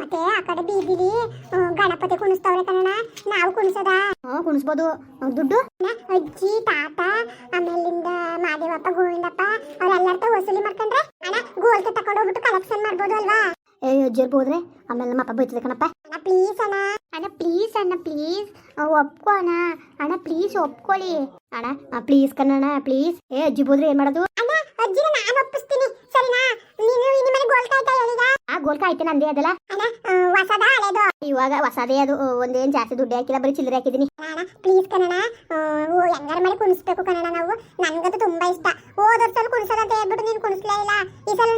ಮತ್ತೆ ಆ ಕಡೆ ಬೀದಿಲಿ ಗಣಪತಿ ಕುಣಿಸ್ತವ್ರೆ ಕಣ ನಾವು ಕುಣಿಸೋದ? ಹ್ಞೂ ಕುಣಿಸ್ಬೋದು. ದುಡ್ಡು? ಅಜ್ಜಿ ತಾತ ಆಮೇಲಿಂದ ಮಾದೇವಪ್ಪ ಗೋವಿಂದಪ್ಪ ಅವ್ರೆಲ್ಲರ್ತ ವಸೂಲಿ ಮಾಡ್ಕೊಂಡ್ರೆ? ಅಣ್ಣ ಗೋಲ್ತ ತಕೊಂಡು ಹೋಗ್ಬಿಟ್ಟು ಕಲೆಕ್ಷನ್ ಮಾಡ್ಬೋದು ಅಲ್ವಾ? ಏ ಅಜ್ಜಿರ್ ಹೋದ್ರೆ? ಆಮೇಲೆ ನಮ್ಮ ಅಪ್ಪ ಬೈತದೆ ಕಣಪ್ಪ. ಅಣ್ಣ ಪ್ಲೀಸ್ ಅಣ್ಣ. ಅಣ್ಣ ಪ್ಲೀಸ್ ಅಣ್ಣ ಪ್ಲೀಸ್ ಒಪ್ಕೋ ಅಣ್ಣ. ಅಣ್ಣ ಪ್ಲೀಸ್ ಒಪ್ಕೊಳ್ಳಿ ಅಣ್ಣ ಪ್ಲೀಸ್ ಕಣ್ಣಣ್ಣ ಪ್ಲೀಸ್ ಏ ಅಜ್ಜಿ ಬೋದ್ರೆ ಏನ್ ಮಾಡೋದು? ಅಣ್ಣ ಅಜ್ಜಿ ನಾನು ಸರಿನಾ ನೀನು ಇನ್ನು ಮನೆ ಗೋಲ್ಕ ಆಯ್ತಾ ಗೋಲ್ಕ ಐತೆ ನಂದೇ ಅದಲ್ಲ. ಹೊಸದ ಹಳೆದು? ಇವಾಗ ಹೊಸದೇ ಅದು. ಒಂದೇನ್ ಜಾಸ್ತಿ ದುಡ್ಡು ಹಾಕಿಲ್ಲ ಬರೀ ಚಿಲ್ಲರೆ ಹಾಕಿದೀನಿ ಪ್ಲೀಸ್ ಕನ್ನಡ ಹೆಂಗಾರ ಮಾಡಿ ಕುಣಿಸ್ಬೇಕು ಕನ್ನಡ ನಾವು. ನನ್ಗಂತೂ ತುಂಬಾ ಇಷ್ಟ. ಹೋದ ವರ್ಷ ಕುಣಿಸೋದಂತ ಹೇಳ್ಬಿಟ್ಟು ನೀನು ಕುಣಿಸ್ಲೇ ಇಲ್ಲ. ಈ ಸಲ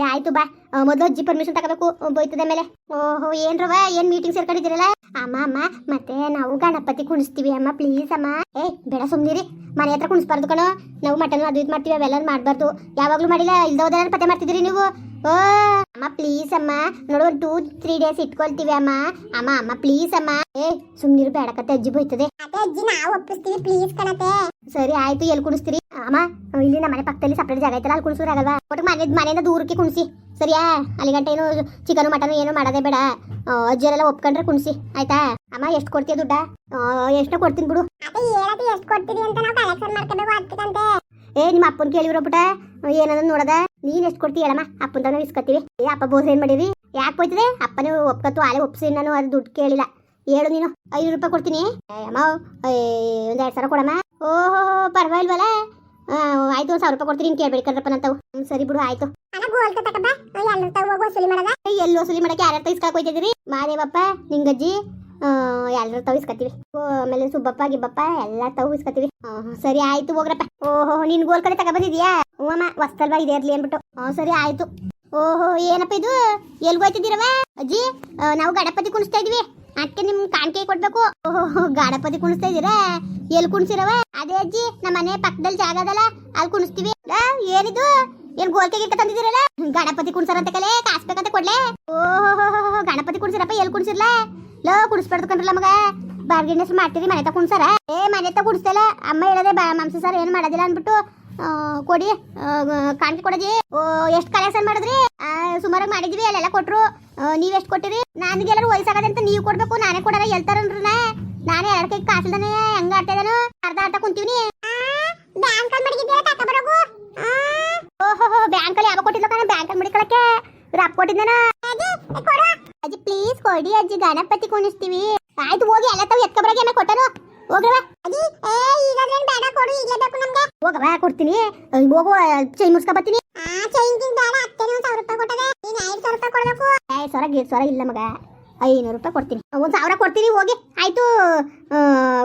ಸರಿ, ಆಯ್ತು, ಬಾ. ಮೊದಲು ಅಜ್ಜಿ ಪರ್ಮಿಷನ್ ತಗೋಬೇಕು ಬೋಯ್ತದೆ ಮೇಲೆ. ಓಹೋ ಏನ್ರವ ಏನ್ ಮೀಟಿಂಗ್ ಸೇರ್ಕೊಂಡಿದ್ದೀರಲ್ಲ? ಅಮ್ಮ ಅಮ್ಮ, ಮತ್ತೆ ನಾವು ಗಣಪತಿ ಕುಣಿಸ್ತೀವಿ, ಅಮ್ಮ ಪ್ಲೀಸ್ ಅಮ್ಮ. ಏ, ಬೇಡ ಸುಮ್ನಿರಿ. ಮನೆ ಹತ್ರ ಕುಣಿಸ್ಬಾರ್ದು ಕಣೋ. ನಾವು ಮಟನ್ ಅದು ಇದು ಮಾಡ್ತೀವಿ, ಅವೆಲ್ಲ ಮಾಡಬಾರ್ದು. ಯಾವಾಗ್ಲೂ ಮಾಡಿಲ್ಲ ಇಲ್ದೋದ್ರೆ ಪತ್ತೆ ಮಾಡ್ತಿದ್ರಿ ನೀವು? ಓ! ಅಮ್ಮ ಪ್ಲೀಸ್ ಅಮ್ಮ. ನೋಡು ಒಂದು ಟೂ ತ್ರೀ ಡೇಸ್ ಇಟ್ಕೊಳ್ತೀವಿ ಅಮ್ಮ. ಅಮ್ಮ ಅಮ್ಮ ಪ್ಲೀಸ್ ಅಮ್ಮ. ಏ ಸುಮ್ನಿರು ಬೇಡ ಕತೆ ಅಜ್ಜಿ ಬೈತದೆ. ಅದೇ ಅಜ್ಜಿ ನಾವು ಒಪ್ಪಿಸ್ತೀವಿ ಪ್ಲೀಸ್ ಕಣತೆ. ಸರಿ ಆಯ್ತು ಎಲ್ಲಿ ಕುಡಿಸ್ತೀರಿ? ಅಮ್ಮ ಇಲ್ಲಿ ನಮ್ಮ ಮನೆ ಪಕ್ಕದಲ್ಲಿ ಸಪ್ರೇಟ್ ಜಾಗ ಐತಲ್ಲ ಅಲ್ಲಿ ಕುಡಿಸೋರಾಗಲ್ವಾ? ಒಟ್ಟು ಮನೆ ಮನೆಯಿಂದ ದೂರಕ್ಕೆ ಕುಣಿಸಿ. ಸರಿಯಾ? ಅಲ್ಲಿ ಗಂಟೆ ಏನು ಚಿಕನ್ ಮಟನ್ ಏನು ಮಾಡೋದೇ ಬೇಡ. ಆ, ಅಜ್ಜಿಯರೆಲ್ಲ ಒಪ್ಕೊಂಡ್ರೆ ಕುಣಿಸಿ. ಆಯ್ತಾ? ಅಮ್ಮ ಎಷ್ಟು ಕೊಡ್ತೀಯ ದುಡ್ಡ? ಎಷ್ಟು ಕೊಡ್ತೀನಿ ಬಿಡು. ಅದೇ ಹೇಳತಿ ಎಷ್ಟು ಕೊಡ್ತೀರಿ ಅಂತ ನಾವು ಕಲೆಕ್ಷನ್ ಮಾಡ್ಕೋಬೇಕು ಏ ನಿಮ್ಮ ಅಪ್ಪನ ಕೇಳಿರೋ ಬಿಟ್ಟ ಏನನ್ನ ನೋಡದ? ನೀನ್ ಎಷ್ಟು ಕೊಡ್ತೀಯ ಹೇಳಮ್ಮ? ಅಪ್ಪನ ಇಸ್ಕೊತೀವಿ. ಏ ಅಪ್ಪ ಬೋಸ್ ಏನ್ ಮಾಡಿರಿ ಯಾಕೆ ಹೋಯ್ತದೆ? ಅಪ್ಪನೇ ಒಪ್ಕತ್ತು ಆಲೆ ಒಪ್ಸಿ ನಾನು ಅದು ದುಡ್ಡು ಕೇಳಿಲ್ಲ. ಹೇಳು ನೀನು. ಐನೂರು ರೂಪಾಯಿ ಕೊಡ್ತೀನಿ. ಅಮ್ಮ ಒಂದ್ ಎರಡ್ ಸಾವಿರ ಕೊಡಮ್ಮ. ಓಹೋ ಪರವಾಗಿಲ್ವಲ್ಲ? ಆಯ್ತು ಒಂದ್ ಸಾವಿರ ರೂಪಾಯಿ ಕೊಡ್ತೀನಿ. ಕೇಳ್ಬೇಡಿ ನಂತವು ಹ್ಮ್, ಸರಿ ಬಿಡು ಆಯ್ತು. ಎಲ್ಲೋ ವಸೂಲಿ ಎಲ್ಲಿ ಮಾಡಕ್ಕೆ ಯಾರ್ಯಾರು ತಗಿಸ್ಕೊಳಕ್ ಹೋಯ್ತಿದ್ರಿ ಮಾದೇವಪ್ಪ ನಿಂಗಜ್ಜಿ ಎಲ್ಲರೂ ತವಿಸ್ಕೊತೀವಿ ಆಮೇಲೆ ಸುಬ್ಬಪ್ಪ, ಗಿಬ್ಬಪ್ಪ ಎಲ್ಲ ತವಿಸ್ಕೊತೀವಿ ಸರಿ ಆಯ್ತು, ಹೋಗ್ರಪ್ಪ. ಓಹೋ, ನಿನ್ ಗೋಲ್ ಕಡೆ ತಗೊಬಂದಿದ್ಯಾ ಹ್ಞೂ, ಅಮ್ಮ ಹೊಸ್ತಲ್ವಾ ಇದೆ ಇರ್ಲಿ ಅಂದ್ಬಿಟ್ಟು. ಹ್ಞೂ, ಸರಿ ಆಯ್ತು. ಓಹೋ, ಏನಪ್ಪ ಇದು? ಎಲ್ಗೋಯ್ತಿದ್ದೀರವ ಅಜ್ಜಿ ನಾವು ಗಣಪತಿ ಕುಣಿಸ್ತಾ ಇದೀವಿ. ಅದಕ್ಕೆ ನಿಮ್ ಕಾಣಿಕೆ ಕೊಡ್ಬೇಕು. ಓಹೋ ಗಣಪತಿ ಕುಣಿಸ್ತಾ ಇದೀರಾ ಎಲ್ ಕುಣಿಸಿರವ ಅದೇ ಅಜ್ಜಿ ನಮ್ಮ ಮನೆ ಪಕ್ಕದಲ್ಲಿ ಜಾಗದಲ್ಲ ಅಲ್ಲಿ ಕುಣಿಸ್ತೀವಿ. ಏನಿದು? ಏನ್ ಗೋಲ್ಕೆ ಗಿಲ್ಕೆ ತಂದಿದ್ದೀರಲ್ಲ? ಗಣಪತಿ ಅಂತ ಕಲೆ ಕಾಸ್ಬೇಕಂತ ಕೊಡ್ಲೆ? ಓಹೋ ಗಣಪತಿ ಕುಣ್ಸಿರಪ್ಪ ಎಲ್ಲಿ ಕುಣ್ಸಿರ್ಲ? ಲೋ ಕುಣಿಸ್ಬಾರ್ದು ಕಣ್ರಲ್ಲ ಮಗ. ಬಾರ್ಗಿನೆಸ್ ಮಾಡ್ತೀರಿ ಮನೆ ತ ಕುಣ್ಸಾರ. ಏ, ಮನೆ ತ ಕುಡಿಸ್ತಲ್ಲ ಅಮ್ಮ ಹೇಳದೆ ಬಾ, ಮಾಂಸ ಸರ್ ಏನ್ ಮಾಡೋದಿಲ್ಲ ಅನ್ಬಿಟ್ಟು ಕೊಡಿ ಕಾಣಿಕೆ ಕೊಡದಿ ಓ, ಎಷ್ಟು ಕಲೆಕ್ಷನ್ ಮಾಡಿದ್ರಿ? ಸುಮಾರಾಗಿ ಮಾಡಿದ್ವಿ, ಅಲ್ಲೆಲ್ಲ ಕೊಟ್ರು. ನೀವ್ ಎಷ್ಟು ಕೊಟ್ಟಿರಿ? ನನಗೆಲ್ಲರೂ ವಯಸ್ಸಾಗದೆ ಅಂತ ನೀವು ಕೊಡ್ಬೇಕು, ನಾನೇ ಕೊಡಲ್ಲ ನಾ ನಾನೇ ಎರಡ್ ಕೈ ಕಾಸಿಲ್ದಾನೆ, ಹೆಂಗ ಆಡ್ತಾ ಅರ್ಧ ಅರ್ಧ ಕುಂತೀವಿ ಅಜ್ಜಿ ಪ್ಲೀಸ್ ಕೊಡಿ ಅಜ್ಜಿ ಗಣಪತಿ ಕುಣಿಸ್ತೀವಿ. ಆಯ್ತು ಹೋಗಿ ಎಲ್ಲ ತಾವು ಎತ್ಕೊಬ್ರಾಗೆ ಆಮೇಲೆ ಕೊಟ್ಟರು ಹೋಗ್ರವ ಅಜ್ಜಿ ಏ ಈಗಾಗ್ಲೇನ್ ಬೇಡ ಕೊಡು ಈಗಲೇ ಬೇಕು ನಮ್ಗೆ. ಹೋಗವ ಕೊಡ್ತೀನಿ. ಹೋಗುವ ಹೋಗು ಚೈನ್ ಮುಸ್ಕ ಬರ್ತೀನಿ ಆ ಚೈನ್ ಗಿನ್ ಬೇಡ ಅತ್ತೆನೇ ಒಂದ್ ಸಾವಿರ ರೂಪಾಯಿ ಕೊಟ್ಟದೆ. ನೀನ್ ಐದು ಸಾವಿರ ರೂಪಾಯಿ ಕೊಡಬೇಕು. ಐದು ಸಾವಿರ ಸಾವಿರ ಇಲ್ಲ ಮಗ. ಐನೂರು ರೂಪಾಯಿ ಕೊಡ್ತೀನಿ. ಒಂದು ಸಾವಿರ ಕೊಡ್ತೀನಿ ಹೋಗಿ. ಆಯ್ತು ಆ,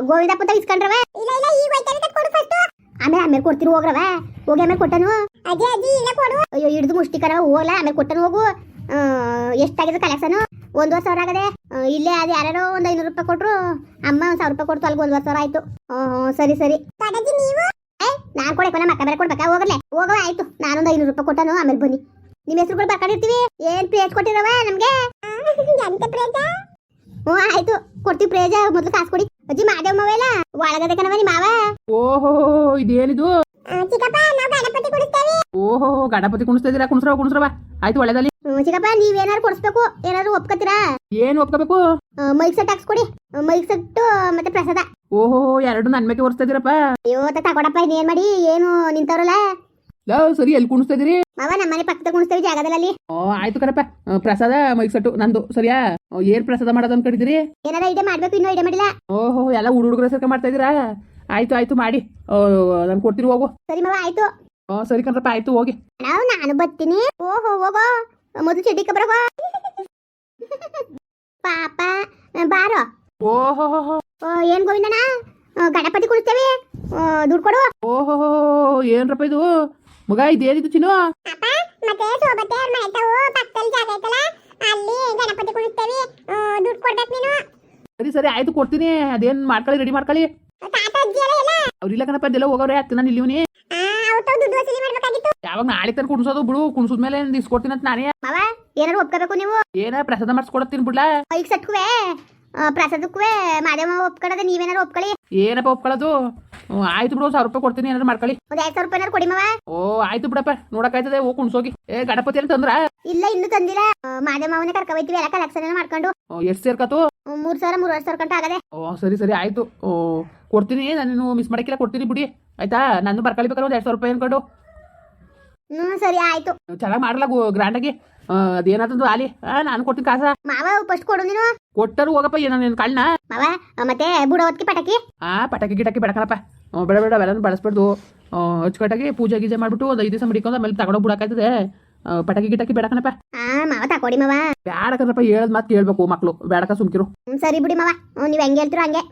ಗೋವಿಂದಪ್ಪ ಅಂತ ಇಸ್ಕೊಂಡ್ರವ ಇಲ್ಲ ಇಲ್ಲ ಈಗ ಹೋಯ್ತಾ ಕೊಡು ಫಸ್ಟ್ ಆಮೇಲೆ ಆಮೇಲೆ ಕೊಡ್ತೀನಿ ಹೋಗ್ರವ ಹೋಗಿ ಆಮೇಲೆ ಕೊಟ್ಟನು. ಅಜ್ಜಿ ಅಜ್ಜಿ ಇಲ್ಲ ಕೊಡು. ಅಯ್ಯೋ ಹಿಡಿದು ಮುಷ್ಟಿಕರ ಹೋಗಲ್ಲ ಆಮೇಲೆ ಕೊಟ್ಟನು ಹೋಗು. ಎಷ್ಟಾಗಿದೆ ಕಲೆಕ್ಷನ್ ಒಂದುವರೆ ಸಾವಿರ ಆಗದೆ ಇಲ್ಲೇ ಅದು ಯಾರೋ ಒಂದು ಐನೂರು ರೂಪಾಯಿ ಕೊಟ್ಟರು ಅಮ್ಮ ಒಂದು ಸಾವಿರ ರೂಪಾಯಿ ಕೊಡ್ತು ಅಲ್ಲಿಗೆ ಒಂದುವರೆ ಸಾವಿರ ಆಯ್ತು. ಸರಿ ಸರಿ. ನೀವು. ನಾನು ಕೊಡಕ್ಕೆ ನಮ್ಮ ಅಕ್ಕ ಬೇರೆ ಕೊಡ್ಬೇಕಾ? ಹೋಗಲೆ. ಹೋಗವ ಆಯ್ತು. ನಾನೊಂದು ಐನೂರು ರೂಪಾಯಿ ಕೊಟ್ಟನು ಆಮೇಲೆ ಬನ್ನಿ. ನಿಮ್ಮ ಹೆಸರುಗಳು ಬರ್ಕೊಂಡಿರ್ತೀವಿ. ಏನ್ ಪ್ಲೇಟ್ ಕೊಟ್ಟಿರವ ನಮ್ಗೆ? ಪ್ರೇಜ ಹ್ಞೂ ಆಯ್ತು. ಕೊಡ್ತೀವಿ ಪ್ರೇಜ ಮೊದ್ಲು ಕಾಸು ಕೊಡಿ. ಅಜ್ಜಿ ಮಾದೇವ್ ಮಾವೆಲ್ಲ ಒಳಗದೆ ಕಣವ ನಿಮ್ಮ ಮಾವ? ಓಹೋ ಇದೇನಿದು? ಚಿಕ್ಕಪ್ಪ ನಾವು ಗಣಪತಿ ಕುಡಿಸ್ತೇವೆ ಓಹೋ ಗಣಪತಿ ಕುಣಿಸ್ತಾ ಇದೀರಾ? ಕುಣಿಸ್ರವ ಕುಣಿಸ್ರವ. ಆಯ್ತು ಒಳ್ಳೇದಲ್ಲಿ ಹ್ಞೂ ನೀವ್ ಏನಾರು ಕೊಡಿಸ್ಬೇಕು? ಏನಾದ್ರು ಒಪ್ಕೋತೀರಾ? ಏನ್ ಒಪ್ಕೋಬೇಕು? ಮೈಕ್ ಸೆಟ್ ಹಾಕ್ಸ್ಕೊಡಿ. ಮೈಕ್ ಸೆಟ್ಟು ಮತ್ತೆ ಪ್ರಸಾದ. ಓಹೋ ಎರಡು ನನ್ ಮೇಲೆ ಒರೆಸ್ತಾ ಇದೀರಪ್ಪ. ಅಯ್ಯೋ ತಗೊಡಪ್ಪ ಏನ್ ಮಾಡಿ? ಏನು ನಿಂತವ್ರಲ್ಲ? ಲವ್ ಸರಿ ಎಲ್ಲಿ ಕುಣಿಸ್ತಾ ಇದೀರಿ? ಮಾವ ನಮ್ಮನೆ ಪಕ್ಕದ ಕುಣಿಸ್ತೀವಿ ಜಾಗದಲ್ಲಿ. ಓ ಆಯ್ತು ಕರಪ್ಪ ಪ್ರಸಾದ ಮೈಕ್ ಸಟ್ಟು ನಂದು ಸರಿಯಾ? ಏನ್ ಪ್ರಸಾದ ಮಾಡೋದು ಅನ್ಕೊಂಡಿದ್ದೀರಿ? ಏನಾರ ಇದೆ ಮಾಡ್ಬೇಕು ಇನ್ನೂ ಇದೆ ಮಾಡಿಲ್ಲ? ಓಹೋ ಎಲ್ಲ ಹುಡುಗ ಹುಡುಗರ ಸರ್ಕ ಮಾಡ್ತಾ ಇದೀರಾ? ಆಯ್ತು ಆಯ್ತು ಮಾಡಿ. ನಾನು ಕೊಡ್ತೀರಿ ಹೋಗು. ಸರಿ ಮಾವ ಆಯ್ತು. ಸರಿ ಕಣ್ರಪ್ಪ ಆಯ್ತು ಹೋಗಿ. ನಾವು ನಾನು ಬರ್ತೀನಿ. ಓಹೋ ಹೋಗೋ. ಮೊದಲು ಚಡ್ಡಿ ಕಬ್ರಗೋ ಪಾಪ ಬಾರೋ. ಓಹೋ ಏನ್ ಗೋವಿಂದಣ್ಣ? ಗಣಪತಿ ಕುಳಿಸ್ತೇವೆ ದುಡ್ಡು ಕೊಡು. ಓಹೋ ಏನ್ರಪ್ಪ ಇದು? ಮಗ ಇದೇನಿದು ಚಿನ್ನು? ಅಪ್ಪ ಮತ್ತೆ ಸೋಬತ್ತೆ ಅವ್ರ ಮನೆ ತಾವು ಪಕ್ಕದಲ್ಲಿ ಜಾಗ ಐತಲ್ಲ ಅಲ್ಲಿ ಗಣಪತಿ ದುಡ್ಡು ಕೊಡ್ಬೇಕು ನೀನು. ಸರಿ ಸರಿ ಆಯ್ತು ಕೊಡ್ತೀನಿ. ಅದೇನ್ ಮಾಡ್ಕೊಳ್ಳಿ ರೆಡಿ ಮಾಡ್ಕೊಳ್ಳಿ. ತಾತ ಅಜ್ಜಿ ಎಲ್ಲ ಅವ್ರಿಲ್ಲ ಕಣಪ್ಪ ಅದೆಲ್ಲ ಹೋಗವ್ರೆ ಹತ್ತಿನ ನಾನು ಯಾವಾಗ ನಾಳೆ ತನಕ ಕುಣಿಸೋದು ಬಿಡು ಕುಣಿಸಿದ್ಮೇಲೆ ಇಸ್ಕೊಡ್ತೀನಿ ಅಂತ ನಾನೇ ಮಾವ ಏನಾರು ಒಪ್ಕೋಬೇಕು ನೀವು? ಏನ ಪ್ರಸಾದ ಮಾಡಿಸ್ಕೊಡತ್ತೀನಿ ಬಿಡ್ಲಾ ಈಗ ಸಟ್ಕುವೆ ಪ್ರಸಾದಕ್ಕೂ ಮಾದೇವ ಒಪ್ಕೊಳ್ಳೋದು ನೀವೇನಾರು ಒಪ್ಕೊಳ್ಳಿ. ಏನಪ್ಪ ಒಪ್ಕೊಳ್ಳೋದು? ಆಯ್ತು ಬಿಡು ಸಾವಿರ ರೂಪಾಯಿ ಕೊಡ್ತೀನಿ ಏನಾರು ಮಾಡ್ಕೊಳ್ಳಿ. ಒಂದ್ ಎರಡ್ ಸಾವಿರ ರೂಪಾಯಿನಾರು ಕೊಡಿ ಮಾವ. ಓ ಆಯ್ತು ಬಿಡಪ್ಪ ನೋಡಕ್ಕಾಯ್ತದೆ ಹೋಗಿ ಕುಣ್ಸೋಗಿ ಏ ಗಣಪತಿ ಅಂತ ತಂದ್ರ? ಇಲ್ಲ ಇನ್ನು ತಂದಿಲ್ಲ. ಮಾದೇವ ಕರ್ಕ ಹೋಯ್ತೀವಿ ಎಲ್ಲ ಕಲೆಕ್ಷನ್ ಮಾಡ್ಕೊಂಡು. ಎಷ್ಟು ಸೇರ್ಕತ್ತು? ಮೂರ್ ಸಾವಿರ ಮೂರ್ ಸಾವಿರ ಆಗದೆ. ಓ ಸರಿ ಸರಿ ಆಯ್ತು. ಓ ಕೊಡ್ತೀನಿ ನಾನು ಮಿಸ್ ಮಾಡಕ್ಕಿಲ್ಲ ಕೊಡ್ತೀನಿ ಬಿಡಿ. ಆಯ್ತಾ? ನಾನು ಬರ್ಕೊಳ್ಬೇಕಾದ್ರೆ ಒಂದ್ ಎರಡು ಸಾವಿರ ರೂಪಾಯಿ ಅನ್ಕೊಂಡು ಹ್ಮ್ ಸರಿ ಆಯ್ತು. ಚೆನ್ನಾಗಿ ಗ್ರ್ಯಾಂಡ್ ಗ್ರ್ಯಾಂಡಾಗಿ ಅದೇನಾದ್ರು ಆಲಿ? ನಾನು ಕೊಟ್ಟಿನ ಕಾಸ. ಮಾವ ಫಸ್ಟ್ ಕೊಡು ನೀನು. ಕೊಟ್ಟರು ಹೋಗಪ್ಪ ಏನೋ ನಿನ್ನ ಕಣ್ಣ ಮಾವ ಮತ್ತೆ ಬುಡವತ್ತಿ ಪಟಾಕಿ. ಆ ಪಟಾಕಿ ಗಿಟಾಕಿ ಬೆಳಕನಪ್ಪ ಹ್ಞೂ, ಬೇಡ ಬೇಡ ಅವೆಲ್ಲ ಬಳಸ್ಬಾರ್ದು. ಅಚ್ಚುಕಟ್ಟಾಗಿ ಪೂಜೆ ಗೀಜೆ ಮಾಡ್ಬಿಟ್ಟು ಒಂದು ಐದು ದಿವಸ ಮಡಿಕೊಂಡು ಆಮೇಲೆ ತಗೊಂಡೋಗಿ ಬಿಡಕಾಯ್ತದೆ ಪಟಾಕಿ ಗಿಟಾಕಿ ಬೇಡಕನಪ್ಪ. ಆ ಮಾವ ತಕೊಡಿ ಮಾವ. ಬೇಡಕನಪ್ಪ ಹೇಳದ್ ಮಾತು ಕೇಳ್ಬೇಕು ಮಕ್ಕಳು ಬೇಡಕ ಸುಮ್ಕಿರು. ಸರಿ ಬಿಡಿ ಮಾವ. ನೀವ್ ಹೆಂಗೆ ಹೇಳ್ತಿರೋ ಹಂಗೆ.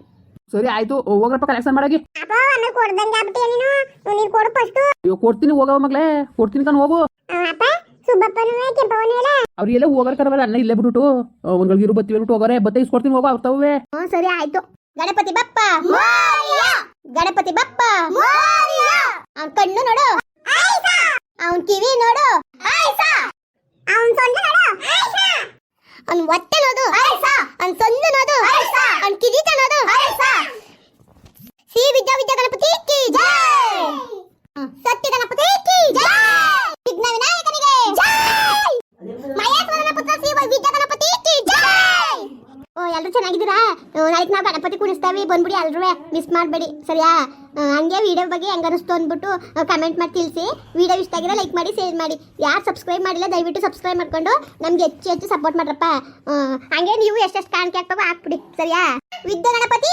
ಸರಿ ಆಯ್ತು. ಹೋಗ್ರಪ್ಪ ಕಲೆಕ್ಷನ್ ಮಾಡಾಗಿ ಅಪ್ಪ ಅನ್ನ ಕೊಡ್ದಂಗೆ ಆಗ್ಬಿಟ್ಟಿಯ ನೀನು? ನೀನು ಕೊಡು ಫಸ್ಟ್ ಅಯ್ಯೋ ಕೊಡ್ತೀನಿ ಹೋಗವ ಮಗಳೇ. ಕೊಡ್ತೀನಿ ಕಣ್ ಹೋಗು. ಅಪ್ಪ ಸುಬ್ಬಪ್ಪನೂ ಕೆಂಪವನೂ ಇಲ್ಲ? ಅವ್ರಿಗೆಲ್ಲ ಹೋಗರ್ ಕರವಲ್ಲ ಅನ್ನ ಇಲ್ಲೇ ಬಿಟ್ಬಿಟ್ಟು. ಒಂದ್ಗಳಿಗೆ ಇರು ಬತ್ತಿ ಬಿಟ್ಟು ಹೋಗೋರೆ. ಬತ್ತೆ ಇಸ್ಕೊಡ್ತೀನಿ ಹೋಗೋ ಅವ್ರ ತವೇ ಸರಿ ಆಯ್ತು. ಗಣಪತಿ ಬಪ್ಪ. ಗಣಪತಿ ಬಪ್ಪ. ಅವ್ನ್ ಕಣ್ಣು ನೋಡು. ಅವನ್ ಕಿವಿ ನೋಡು. ಅವನ್ ಸೊಂಟ ನೋಡು. ಅವ್ನ್ ಹೊಟ್ಟೆ ನೋಡು ಅವ್ನ್ ಸೊಂದು ಕಿರಿತನೋದು ಅವ್ನ್ ಶ್ರೀ ವಿದ್ಯಾ ವಿದ್ಯಾ ಗಣಪತಿ ಕಿ ಜೈ ಸತ್ಯ ಗಣಪತಿ ಕಿ ಜೈ ವಿಘ್ನ ವಿನಾಯಕನಿಗೆ ಜೈ ಮಹೇಶ್ವರನ ಪುತ್ರ ಶ್ರೀ ವಿದ್ಯಾ ಗಣಪತಿ ಕಿ ಜೈ ಓ ಎಲ್ಲರೂ ಚೆನ್ನಾಗಿದ್ದೀರಾ ನಾಳೆ ನಾವು ಗಣಪತಿ ಕುಣಿಸ್ತೇವೆ, ಬಂದ್ಬಿಡಿ ಎಲ್ರೂ ಮಿಸ್ ಮಾಡಬೇಡಿ, ಸರಿಯಾ? ಹಂಗೆ ವಿಡಿಯೋ ಬಗ್ಗೆ ಹೆಂಗೆ ಅನಿಸ್ತು ಅಂದ್ಬಿಟ್ಟು ಕಮೆಂಟ್ ಮಾಡಿ ತಿಳಿಸಿ. ವಿಡಿಯೋ ಇಷ್ಟ ಆಗಿರೋ ಲೈಕ್ ಮಾಡಿ ಶೇರ್ ಮಾಡಿ. ಯಾರು ಸಬ್ಸ್ಕ್ರೈಬ್ ಮಾಡಿಲ್ಲ, ದಯವಿಟ್ಟು ಸಬ್ಸ್ಕ್ರೈಬ್ ಮಾಡ್ಕೊಂಡು ನಮ್ಗೆ ಹೆಚ್ಚು ಹೆಚ್ಚು ಸಪೋರ್ಟ್ ಮಾಡ್ರಪ್ಪ. ಹಂಗೆ ನೀವು ಎಷ್ಟೆಷ್ಟು ಕಾಣಿಕೆ ಹಾಕ್ಬೇಕು ಹಾಕ್ಬಿಡಿ, ಸರಿಯಾ? ವಿದ್ಯಾ ಗಣಪತಿ